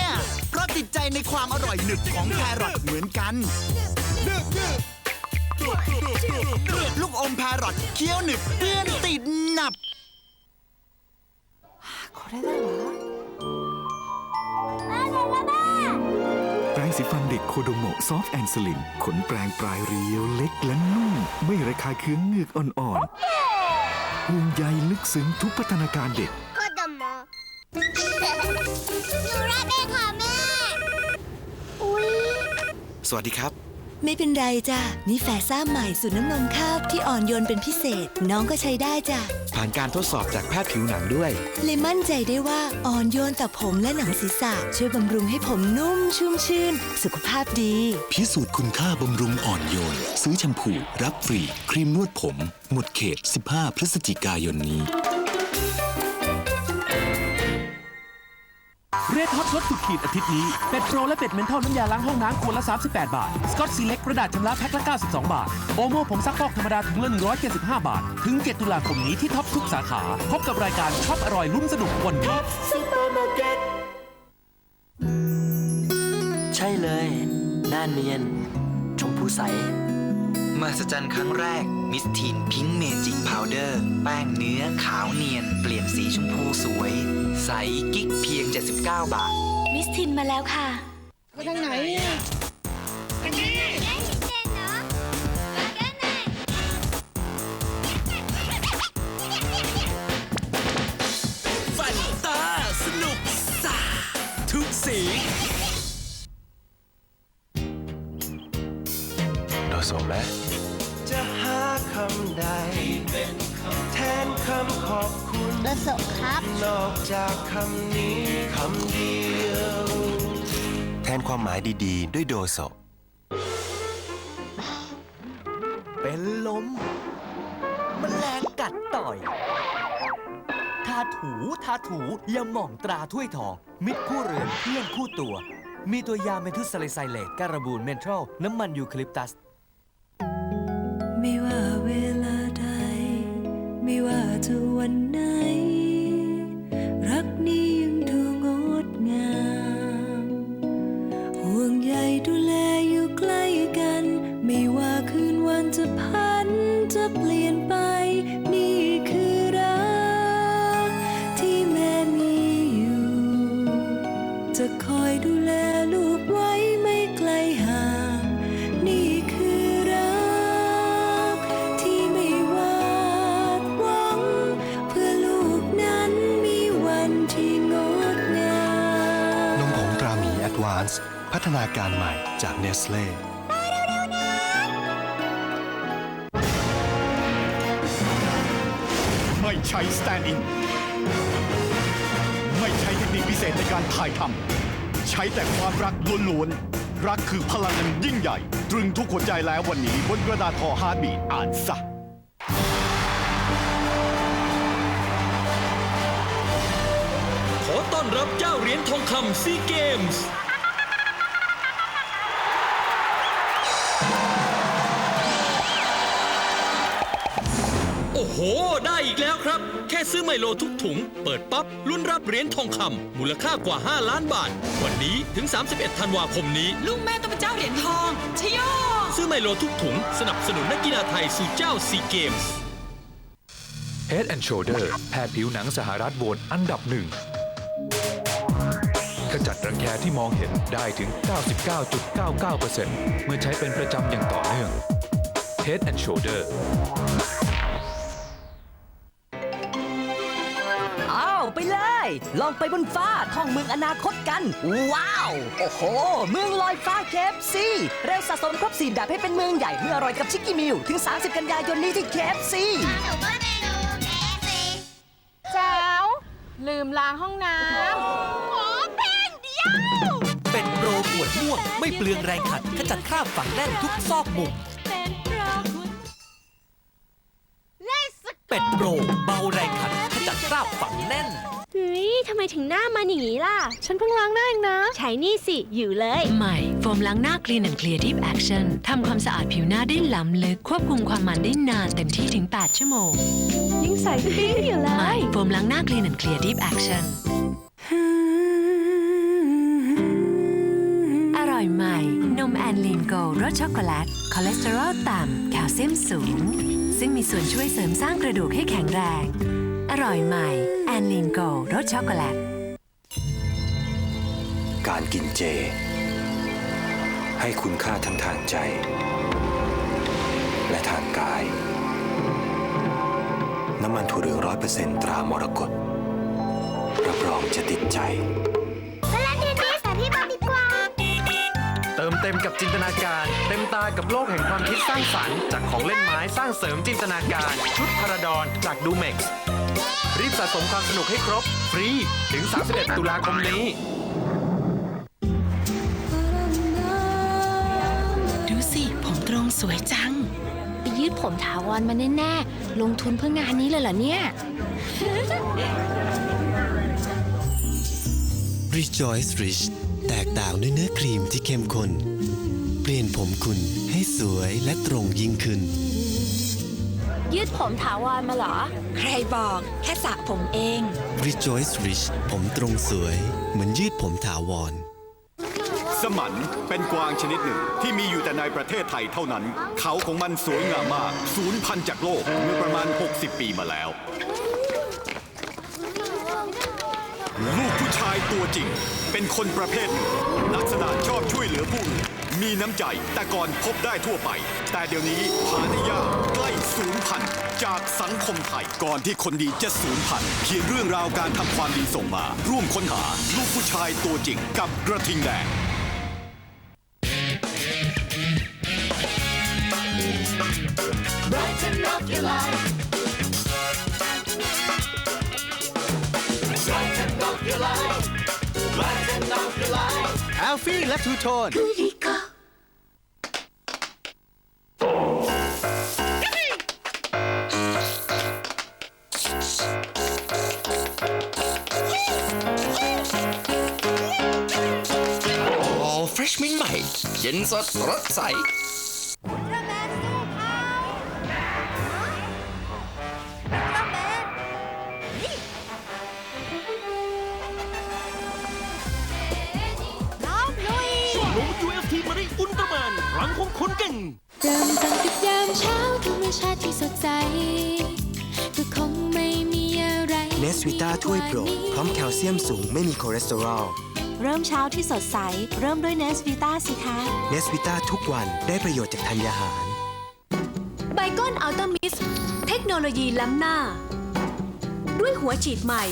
นาดเนี้ยเพราะติดใจในความอร่อยหนึบของแครอทเหมือนกัน ลูกอมแครอทเคี้ยวหนึบเปื้อนติดหนับแปรงสีฟันเด็กโคโดโมซอฟต์แอนด์สลิมขนแปรงปลายเรียวเล็กและนุ่ม ไม่ระคายเคืองเหงือกอ่อนๆห่วงใยลึกซึ้งทุกพัฒนาการเด็ก สวัสดีครับ ไม่เป็นไรจ้ะนี่แฟซ่าใหม่สูตรน้ำนมข้าวที่อ่อนโยนเป็นพิเศษ น้องก็ใช้ได้จ้ะผ่านการทดสอบจากแพทย์ผิวหนังด้วย เลยมั่นใจได้ว่าอ่อนโยนต่อผมและหนังศีรษะ ช่วยบำรุงให้ผมนุ่มชุ่มชื่น สุขภาพดี พิสูจน์คุณค่าบำรุงอ่อนโยน ซื้อแชมพู รับฟรี ครีมนวดผม หมดเขต 15 พฤศจิกายนนี้ เรดฮอตลดสุดขีดอาทิตย์นี้เป็ดโปรและเป็ดเมนทอลน้ำยาล้างห้องน้ำขวดละ 38 บาท สกอตซีเล็กกระดาษชำระแพ็คละ 92 บาท โอโม่ผงซักฟอกธรรมดาถุงละ175 บาท ถึง 7 ตุลาคมนี้ที่ท็อปทุกสาขา พบกับรายการช็อปอร่อยลุ้นสนุกวันนี้ใช่เลยหน้าเนียน ชมพูใสมหัศจรรย์ครั้งแรก มิสทีนพิงเมจิกพาวเดอร์แป้งเนื้อขาวเนียน เปลี่ยนสีชมพูสวย ใสกิ๊กเพียง 79 บาท มิสทินมาแล้วค่ะฟันตาสนุกสาทุกสีโดโซไหมจะหา คำใด แทนคำขอบคุณกระสบครับ นอกจากคำนี้คำเดียว แทนความหมายดีๆ ด้วยโดโซเป็นลมมแมลงกัดต่อย ทาถูทาถูยาหม่องตราถ้วยทอง มิตรคู่เรือนเพื่อนคู่ตัว มีตัวยาเมทุสซาลิไซเลตการบูนเมนทรัลน้ำมันยูคาลิปตัสานซ์พัฒนาการใหม่จากเนสเล่ไม่ใช้สแตนด์อิน ไม่ใช้เทคนิคพิเศษในการถ่ายทำใช้แต่ความรักล้วนๆ รักคือพลังอันยิ่งใหญ่ ตรึงทุกหัวใจแล้ววันนี้บนกระดาษห่อฮาร์ดบีทอ่านซะขอต้อนรับเจ้าเหรียญทองคำซีเกมส์ ครับแค่ซื้อไมโลทุกถุง เปิดปั๊บลุ้นรับเหรียญทองคำมูลค่ากว่า 5 ล้านบาท วันนี้ถึง 31 ธันวาคมนี้ ลูกแม่ต้องเป็นเจ้าเหรียญทองชโยซื้อไมโลทุกถุง สนับสนุนนักกีฬาไทยสู่เจ้าซีเกมส์ Head and Shoulder แพทย์ผิวหนังสหรัฐโหวตอันดับหนึ่งขจัดรังแคที่มองเห็นได้ถึง 99.99%เมื่อใช้เป็นประจำอย่างต่อเนื่อง Head and Shoulder ลยลองไปบนฟ้าท่องเมืองอนาคตกัน ว้าว โอ้โห เมืองลอยฟ้าเคฟซีเร็วสะสมครบสี่ดับให้เป็นเมืองใหญ่เมื่ออร่อยกับชิคกี้มิว ถึง 30 กันยายนนี้ที่เคฟซีหนูก็เมนูเคฟซีแจ๋วลืมล้างห้องน้ขอเพลงเดียว เป็ดโปรปวดม่วงไม่เปลืองแรงขัดขจัดคราบฝังแน่นทุกซอกมุม เป็นเพราะคุณเลสเป็ดโปรเบาแรงขัดขจัดคราบฝังแน่น เฮ้ยทำไมถึงหน้ามันอย่างนี้ล่ะำฉันเพิ่งล้างหน้าเองนะ ใช้นี่สิอยู่เลย ใหม่ โฟมล้างหน้า Clean and Clear Deep Action ทำความสะอาดผิวหน้าได้ล้ำลึก ควบคุมความมันได้นานเต็มที่ถึง 8 ชั่วโมง ยิ่งใส่ปิ๊งอยู่เลใหม่ ย โฟมล้างหน้า Clean and Clear Deep Action มแอนลีนโกรสช็อกโกแลต คอเลสเตอรอลต่ำ แคลเซียมสูง ซึ่งมีส่วนช่วยเสริมสร้างกระดูกให้แข็งแรง อร่อยใหม่แอ นลีนโกรสช็อกโกแลต การกินเจ ให้คุณค่าทั้งทางใจ และทางกาย น้ำมันถั่วเหลืองร้อยเปอร์เซ็นต์ตรามรกตรับรองจะติดใจ เติมเต็มกับจินตนาการ เต็มตากับโลกแห่งความคิดสร้างสรรค์ จากของเล่นไม้สร้างเสริมจินตนาการ ชุดพาราดอนจากดูเม็กซ์ รีบสะสมความสนุกให้ครบ ฟรี ถึง 31 ตุลาคมนี้ ดูสิ ผมตรงสวยจัง ไปยืดผมถาวรมาแน่ๆ ลงทุนเพื่องานนี้เลยเหรอเนี่ย Rejoice Rich แตกต่างด้วยเนื้อครีมที่เข้มข้น เปลี่ยนผมคุณให้สวยและตรงยิ่งขึ้น ยืดผมถาวรมาเหรอ ใครบอกแค่สระผมเอง Rejoice Rich ผมตรงสวย เหมือนยืดผมถาวร สมันเป็นกวางชนิดหนึ่งที่มีอยู่แต่ในประเทศไทยเท่านั้น เขาของมันสวยงามมาก สูญพันธุ์จากโลกเมื่อประมาณ 60 ปีมาแล้ว ลูกผู้ชายตัวจริง เป็นคนประเภทหนึ่งลักษณะชอบช่วยเหลือผู้อื่นมีน้ำใจแต่ก่อนพบได้ทั่วไป แต่เดี๋ยวนี้หาได้ยากใกล้สูญพันธุ์จากสังคมไทยก่อนที่คนดีจะสูญพันธุ์เขียนเรื่องราวการทำความดีส่งมา ร่วมค้นหาลูกผู้ชายตัวจริงกับกระทิงแดง แอลฟี่และทูโทนโอ้เฟรชมิ้นใหม่ เย็นสดรสใส เก่งเริ่มต้นกับยามเช้าธรรมชาติที่สดใส ก็คงไม่มีอะไรเนสวิต้าถ้วยโปรด พร้อมแคลเซียมสูงไม่มีคอเลสเตอรอล เริ่มเช้าที่สดใส เริ่มด้วยเนสวีต้าสิคะ เนสวิต้าทุกวันได้ประโยชน์จากธัญญาหาร ไบคอนอัลต a มิส เทคโนโลยีล้ำหน้า ด้วยหัวฉีดใหม่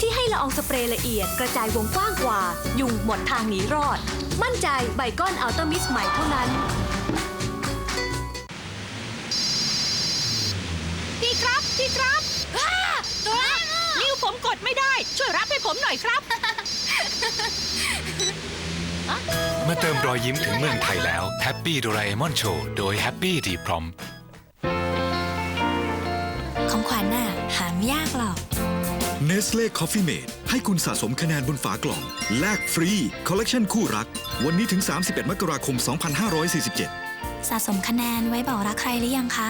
ที่ให้ละอองสเปรย์ละเอียดกระจายวงกว้างกว่า ยุงหมดทางหนีรอด มั่นใจไบคอนอัลต a มิสใหม่เท่านั้น อยครับมาเติมรอยยิ้มถึงเมืองไทยแล้ว Happy Doraemon Show โดย Happy d p r o m ของขวัญน่ะหาไม่ยากหรอกเนสเล่คอฟฟี่เมดให้คุณสะสมคะแนนบนฝากล่องแลกฟรีคอลเลกชันคู่รัก วันนี้ถึง 31 มกราคม 2547 สะสมคะแนนไว้บอกรักใครหรือยังคะ